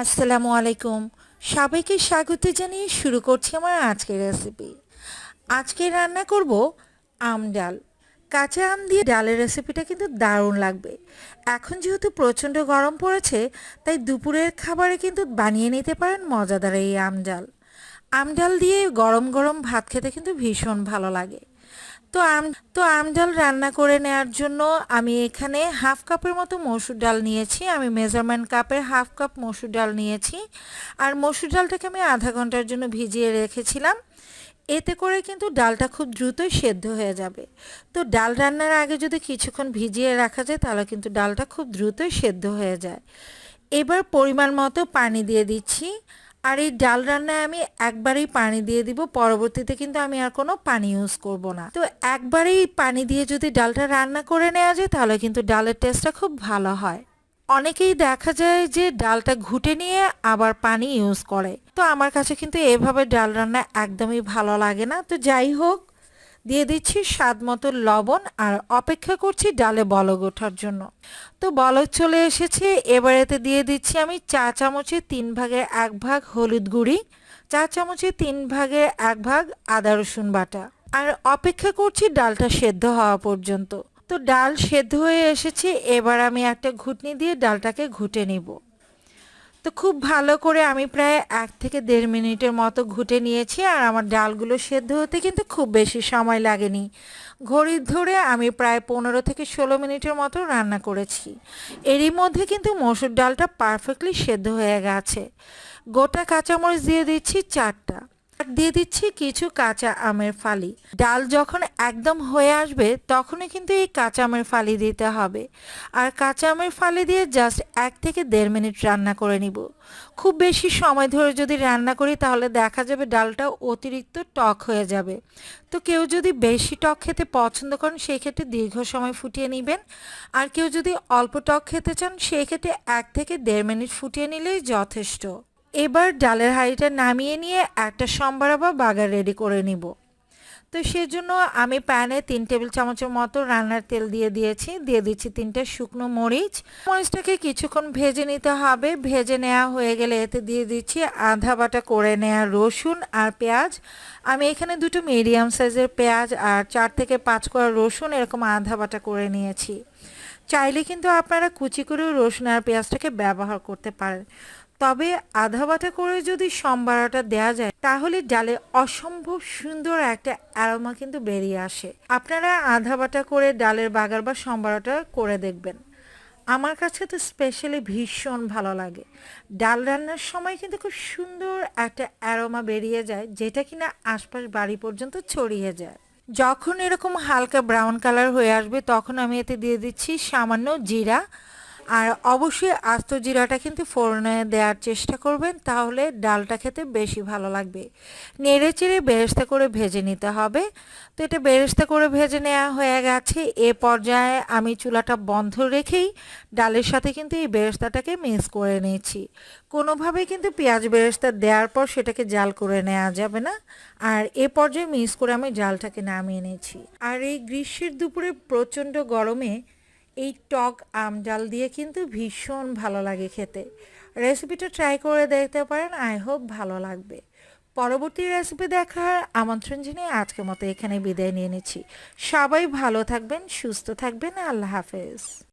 আসসালামু আলাইকুম। সবাইকে স্বাগত জানিয়ে শুরু করছি আমার আজকের রেসিপি আজকে রান্না করব আম ডাল। কাঁচা আম দিয়ে ডালের রেসিপিটা কিন্তু দারুণ লাগবে। এখন যেহেতু প্রচণ্ড গরম পড়েছে, তাই দুপুরের খাবারে কিন্তু বানিয়ে নিতে পারেন মজাদার এই আম ডাল। আম ডাল দিয়ে গরম গরম ভাত খেতে কিন্তু ভীষণ ভালো লাগে। তো আম তো আম ডাল রান্না করে নেওয়ার জন্য আমি এখানে হাফ কাপের মতো মসুর ডাল নিয়েছি। আমি মেজারমেন্ট কাপের হাফ কাপ মসুর ডাল নিয়েছি। আর মসুর ডালটাকে আমি আধা ঘণ্টার জন্য ভিজিয়ে রেখেছিলাম। এতে করে কিন্তু ডালটা খুব দ্রুতই সেদ্ধ হয়ে যাবে। তো ডাল রান্নার আগে যদি কিছুক্ষণ ভিজিয়ে রাখা যায়, তাহলে কিন্তু ডালটা খুব দ্রুতই সেদ্ধ হয়ে যায়। এবার পরিমাণ মতো পানি দিয়ে দিচ্ছি। আর এই ডাল রান্নায় আমি একবারেই পানি দিয়ে দিব, পরবর্তীতে কিন্তু আমি আর কোনো পানি ইউজ করব না। তো একবারেই পানি দিয়ে যদি ডালটা রান্না করে নেওয়া যায়, তাহলে কিন্তু ডালের টেস্টটা খুব ভালো হয়। অনেকেই দেখা যায় যে ডালটা ঘুটে নিয়ে আবার পানি ইউজ করে। তো আমার কাছে কিন্তু এভাবে ডাল রান্না একদমই ভালো লাগে না। তো যাই হোক দিয়ে দিচ্ছি স্বাদ মতো লবণ আর অপেক্ষা করছি ডালে বলগ ওঠার জন্য। তো বলক চলে এসেছে এবারেতে দিয়ে দিচ্ছি আমি চা চামচে তিন ভাগের এক ভাগ হলুদ গুঁড়ি, চা চামচে তিন ভাগের এক ভাগ আদা রসুন বাটা আর অপেক্ষা করছি ডালটা সেদ্ধ হওয়া পর্যন্ত। তো ডাল সেদ্ধ হয়ে এসেছে, এবার আমি একটা ঘুটনি দিয়ে ডালটাকে ঘুটে নিব। তো খুব ভালো করে আমি প্রায় এক থেকে দেড় মিনিটের মতো ঘুটে নিয়েছি আর আমার ডালগুলো সেদ্ধ হতে কিন্তু খুব বেশি সময় লাগেনি। ঘড়ির ধরে আমি প্রায় পনেরো থেকে ষোলো মিনিটের মতো রান্না করেছি। এরই মধ্যে কিন্তু মসুর ডালটা পারফেক্টলি সেদ্ধ হয়ে গেছে। গোটা কাঁচামরিচ দিয়ে দিচ্ছি চারটা। দিয়ে দিচ্ছি কিছু কাঁচা আমের ফালি। ডাল যখন একদম হয়ে আসবে, তখনই কিন্তু এই কাঁচা আমের ফালি দিতে হবে। আর কাঁচা আমের ফালি দিয়ে জাস্ট এক থেকে দেড় মিনিট রান্না করে নিব। খুব বেশি সময় ধরে যদি রান্না করি, তাহলে দেখা যাবে ডালটা অতিরিক্ত টক হয়ে যাবে। তো কেউ যদি বেশি টক খেতে পছন্দ করেন সেই ক্ষেত্রে দীর্ঘ সময় ফুটিয়ে নেবেন। আর কেউ যদি অল্প টক খেতে চান সেই ক্ষেত্রে এক থেকে দেড় মিনিট ফুটিয়ে নিলেই যথেষ্ট। এবার ডালের হাঁড়িটা নামিয়ে নিয়ে একটা সম্বারা বা বাগার রেডি করে নিব। তো সেজন্য আমি প্যানে তিন টেবিল চামচের মতো রান্নার তেল দিয়ে দিয়েছি। দিয়ে দিচ্ছি তিনটা শুকনো মরিচ। মরিচটাকে কিছুক্ষণ ভেজে নিতে হবে। ভেজে নেওয়া হয়ে গেলে এতে দিয়ে দিচ্ছি আধা বাটা করে নেওয়া রসুন আর পেঁয়াজ। আমি এখানে দুটো মিডিয়াম সাইজের পেঁয়াজ আর চার থেকে পাঁচ করা রসুন এরকম আধা বাটা করে নিয়েছি। চাইলে কিন্তু আপনারা কুচি করেও রসুন আর পেঁয়াজটাকে ব্যবহার করতে পারেন। তবে আধা বাটা করে যদি সম্বারাটা দেওয়া যায়, তাহলে ডালে অসম্ভব সুন্দর একটা অ্যারোমা কিন্তু বেরিয়ে আসে। আপনারা আধা বাটা করে ডালের বাগার বা সম্বারাটা করে দেখবেন। আমার কাছে তো স্পেশালি ভীষণ ভালো লাগে। ডাল রান্নার সময় কিন্তু খুব সুন্দর একটা অ্যারোমা বেরিয়ে যায়, যেটা কিনা আশপাশ বাড়ি পর্যন্ত ছড়িয়ে যায়। যখন এরকম হালকা ব্রাউন কালার হয়ে আসবে, তখন আমি এতে দিয়ে দিচ্ছি সামান্য জিরা আর অবশ্যই আস্ত জিরাটা কিন্তু ফোড়নে দেওয়ার চেষ্টা করবেন, তাহলে ডালটা খেতে বেশি ভালো লাগবে। নেড়ে চেড়ে বেরেস্তা করে ভেজে নিতে হবে। তো এটা বেরেস্তা করে ভেজে নেওয়া হয়ে গেছে। এ পর্যায়ে আমি চুলাটা বন্ধ রেখেই ডালের সাথে কিন্তু এই বেরেস্তাটাকে মিক্স করে নিয়েছি। কোনোভাবে কিন্তু পেঁয়াজ বেরেস্তা দেওয়ার পর সেটাকে জাল করে নেওয়া যাবে না। আর এ পর্যায়ে মিক্স করে আমি জালটাকে নামিয়ে নিয়েছি। আর এই গ্রীষ্মের দুপুরে প্রচণ্ড গরমে এই টক আম ডাল দিয়ে কিন্তু ভীষণ ভালো লাগে খেতে। রেসিপিটা ট্রাই করে দেখতে পারেন আই হোপ ভালো লাগবে। পরবর্তী রেসিপি দেখার আমন্ত্রণ জানিয়ে আজকের মতো এখানে বিদায় নিয়ে নিচ্ছি। সবাই ভালো থাকবেন, সুস্থ থাকবেন, আল্লাহ হাফেজ।